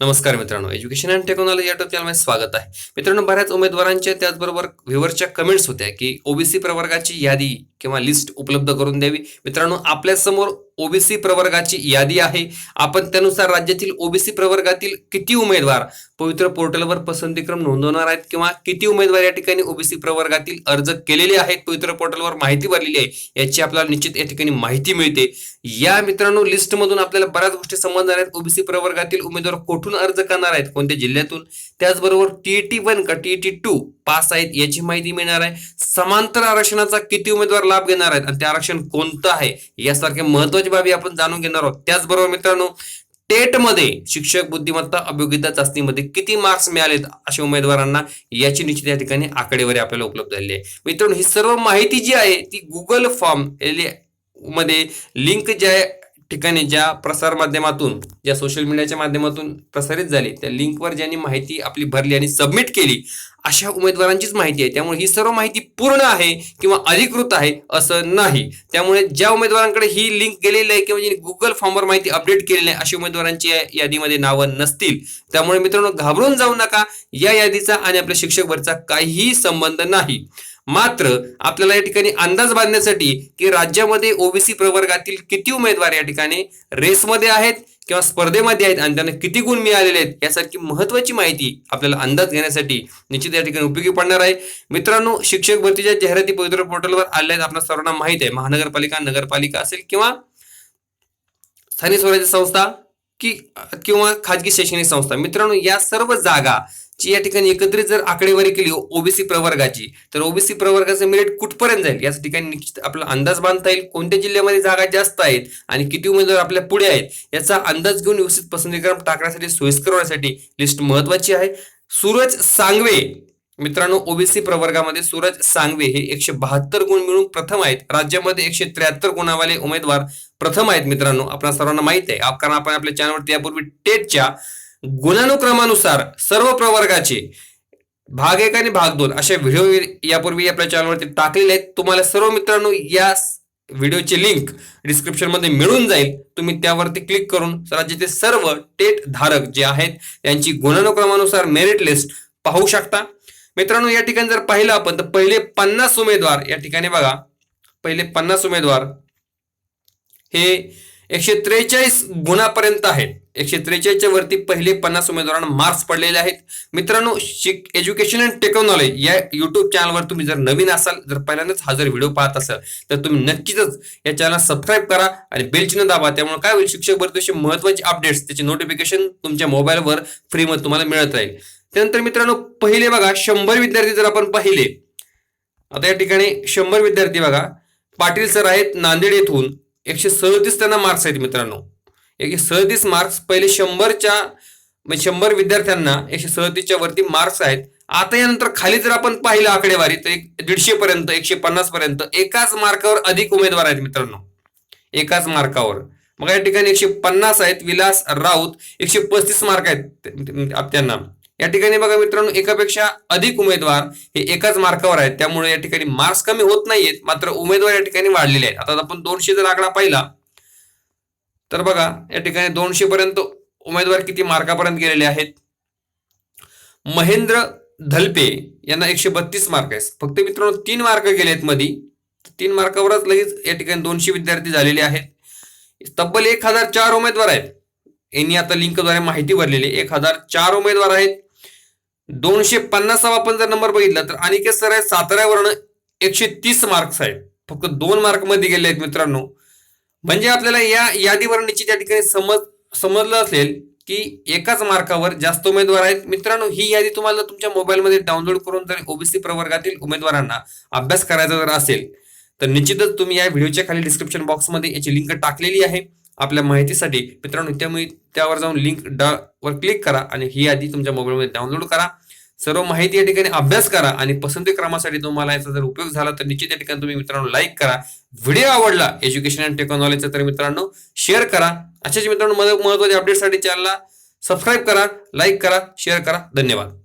नमस्कार मित्रांनो education and technology YouTube चॅनलमध्ये स्वागत आहे. मित्रांनो बऱ्याच उमेदवारांच्या त्याचबरोबर व्ह्युअरच्या कमेंट्स होत्या की ओबीसी प्रवर्गाची यादी किंवा लिस्ट उपलब्ध करून द्यावी. मित्रांनो आपल्यासमोर ओबीसी प्रवर्गाची यादी आहे. आपण त्यानुसार राज्यातील ओबीसी प्रवर्गातील किती उमेदवार पवित्र पोर्टलवर पसंतीक्रम नोंदवणार आहेत किंवा किती उमेदवार या ठिकाणी ओबीसी प्रवर्गातील अर्ज केलेले आहेत पवित्र पोर्टलवर माहिती भरलेली आहे याची आपल्याला निश्चित या ठिकाणी माहिती मिळते. या मित्रांनो लिस्टमधून आपल्याला बऱ्याच गोष्टी समजणार आहेत. ओबीसी प्रवर्गातील उमेदवार कुठून अर्ज करणार आहेत कोणत्या जिल्ह्यातून? त्याचबरोबर टीईटी वन का टीईटी टू पास आहेत याची माहिती मिळणार आहे. समांतर आरक्षणाचा किती उमेदवार लाभ घेणार आहेत आणि ते आरक्षण कोणतं आहे यासारख्या महत्त्वाच्या बाबी आपण जाणून घेणार आहोत. त्याचबरोबर मित्रांनो टेटमध्ये शिक्षक बुद्धिमत्ता अभियोग्यता चाचणीमध्ये किती मार्क्स मिळालेत अशा उमेदवारांना याची निश्चित या ठिकाणी आकडेवारी आपल्याला उपलब्ध झालेली आहे. मित्रांनो ही सर्व माहिती जी आहे ती गुगल फॉर्ममध्ये लिंक ज्या ठिकाणी ज्या प्रसार माध्यमातून ज्या सोशल मीडियाच्या माध्यमातून प्रसारित झाली त्या लिंकवर ज्यांनी माहिती आपली भरली आणि सबमिट केली अशा उमेदवारांचीच माहिती आहे. त्यामुळे ही सर्व माहिती पूर्ण आहे किंवा अधिकृत आहे असं नाही. त्यामुळे ज्या उमेदवारांकडे ही लिंक गेलेली आहे किंवा गुगल फॉर्मवर माहिती अपडेट केलेली आहे अशा उमेदवारांची यादीमध्ये नावं नसतील. त्यामुळे मित्रांनो घाबरून जाऊ नका. या यादीचा आणि आपल्या शिक्षक भरचा काहीही संबंध नाही. मात्र आपल्याला या ठिकाणी अंदाज बांधण्यासाठी की राज्यामध्ये ओबीसी प्रवर्गातील किती उमेदवार या ठिकाणी रेसमध्ये आहेत किंवा स्पर्धेमध्ये आहेत आणि त्यांना किती गुण मिळालेले आहेत यासारखी महत्वाची माहिती आपल्याला अंदाज घेण्यासाठी निश्चित या ठिकाणी उपयोगी पडणार आहे. मित्रांनो शिक्षक भरतीच्या जाहिराती पवित्र पोर्टलवर आल्या आहेत. आपल्या सर्वांना माहीत आहे महानगरपालिका नगरपालिका असेल किंवा स्थानिक स्वराज्य संस्था की किंवा खाजगी शैक्षणिक संस्था. मित्रांनो या सर्व जागा ची या ठिकाणी एकत्रित जर आकडेवारी केली ओबीसी प्रवर्गाची तर ओबीसी प्रवर्गाचं मेरिट कुठपर्यंत जाईल? या ठिकाणी निश्चित आपला अंदाज बांधता येईल. कोणत्या जिल्ह्यामध्ये जागा जास्त आहेत आणि किती उमेदवार आपल्या पुढे आहेत? याचा अंदाज घेऊन व्यवस्थित पसंतीक्रम टाकण्यासाठी सोयीस्कर होण्यासाठी लिस्ट महत्वाची आहे. सूरज सांगवे मित्रांनो ओबीसी प्रवर्गामध्ये सूरज सांगवे हे एकशे बहात्तर गुण मिळून प्रथम आहेत. राज्यामध्ये एकशे त्र्याहत्तर गुणावाले उमेदवार प्रथम आहेत मित्रांनो. आपल्या सर्वांना माहीत आहे. कारण आपण आपल्या चॅनलवरती यापूर्वी टेटच्या गुणानुक्रमानुसार सर्व प्रवर्गाचे भाग एक आणि भाग दोन अशा व्हिडिओ यापूर्वी आपल्या चॅनलवरती टाकलेले आहेत. तुम्हाला सर्व मित्रांनो या व्हिडिओची लिंक डिस्क्रिप्शनमध्ये मिळून जाईल. तुम्ही त्यावरती क्लिक करून राज्याचे सर्व टेट धारक जे आहेत त्यांची गुणानुक्रमानुसार मेरिट लिस्ट पाहू शकता. मित्रांनो या ठिकाणी जर पाहिलं आपण तर पहिले पन्नास उमेदवार या ठिकाणी बघा. पहिले पन्नास उमेदवार. हे एकशे त्रेचाळीस गुणापर्यंत आहेत. एकशे त्रेचाळीसच्या वरती पहिले पन्नास उमेदवारांना मार्क्स पडलेले आहेत. मित्रांनो शिक एज्युकेशन अँड टेक्नॉलॉजी या युट्यूब चॅनलवर तुम्ही जर नवीन असाल जर पहिल्यांदाच हा जर व्हिडिओ पाहत असाल तर तुम्ही नक्कीच या चॅनल सबस्क्राईब करा आणि बेल चिन्ह दाबा. त्यामुळे काय होईल शिक्षक भरतीचे महत्त्वाचे अपडेट्स त्याचे नोटिफिकेशन तुमच्या मोबाईलवर फ्रीमध्ये तुम्हाला मिळत राहील. त्यानंतर मित्रांनो पहिले बघा शंभर विद्यार्थी जर आपण पाहिले आता या ठिकाणी शंभर विद्यार्थी बघा. पाटील सर आहेत नांदेड येथून. एकशे सदतीस त्यांना मार्क्स आहेत मित्रांनो. एकशे सदतीस मार्क्स पहिले शंभरच्या म्हणजे शंभर विद्यार्थ्यांना एकशे सदतीसच्या वरती मार्क्स आहेत. आता यानंतर खाली जर आपण पाहिलं आकडेवारी तर एक दीडशे पर्यंत एकशे पन्नास पर्यंत एकाच मार्कावर अधिक उमेदवार आहेत मित्रांनो. एकाच मार्कावर मग या ठिकाणी एकशे पन्नास आहेत विलास राऊत एकशे पस्तीस मार्क आहेत त्यांना. या ठिकाणी बघा मित्रांनो एकापेक्षा अधिक उमेदवार हे एकाच मार्कावर आहेत. त्यामुळे या ठिकाणी मार्क्स कमी होत नाहीयेत मात्र उमेदवार या ठिकाणी वाढलेले आहेत. आता आपण दोनशे जर आकडा पाहिला तर बघा या ठिकाणी दोनशे पर्यंत उमेदवार किती मार्कापर्यंत गेलेले आहेत? महेंद्र धलपे यांना एकशे बत्तीस मार्क आहेत. फक्त मित्रांनो तीन मार्क गेले आहेत मधी. तीन मार्कावरच लगेच या ठिकाणी दोनशे विद्यार्थी झालेले आहेत. तब्बल एक हजार चार उमेदवार आहेत. यांनी आता लिंकद्वारे माहिती भरलेली आहे. एक हजार चार उमेदवार आहेत. दोनशे पन्नासावा आपण जर नंबर बघितला तर अनिकेत सर आहे साताऱ्यावरनं एकशे तीस मार्क्स आहेत. फक्त दोन मार्कमध्ये गेले आहेत मित्रांनो. म्हणजे आपल्याला या यादीवर निश्चित या ठिकाणी समज समजलं असेल की एकाच मार्कावर जास्त उमेदवार आहेत. मित्रांनो ही यादी तुम्हाला तुमच्या मोबाईलमध्ये डाउनलोड करून जर ओबीसी प्रवर्गातील उमेदवारांना अभ्यास करायचा जर असेल तर निश्चितच तुम्ही या व्हिडिओच्या खाली डिस्क्रिप्शन बॉक्समध्ये याची लिंक टाकलेली आहे. आपल्या माहितीसाठी मित्रांनो त्यामुळे त्यावर जाऊन लिंक डा वर क्लिक करा आणि ही यादी तुमच्या मोबाईलमध्ये डाउनलोड करा. सर्व माहिती या ठिकाणी अभ्यास करा आणि पसंती क्रमासाठी तुम्हाला याचा जर उपयोग झाला तर निश्चित या ठिकाणी तुम्ही मित्रांनो लाईक करा. व्हिडिओ आवडला एज्युकेशन अँड टेक्नॉलॉजीचा तर मित्रांनो शेअर करा. अशाच मित्रांनो महत्त्वाच्या अपडेटसाठी चॅनलला सबस्क्राईब करा लाईक करा शेअर करा. धन्यवाद.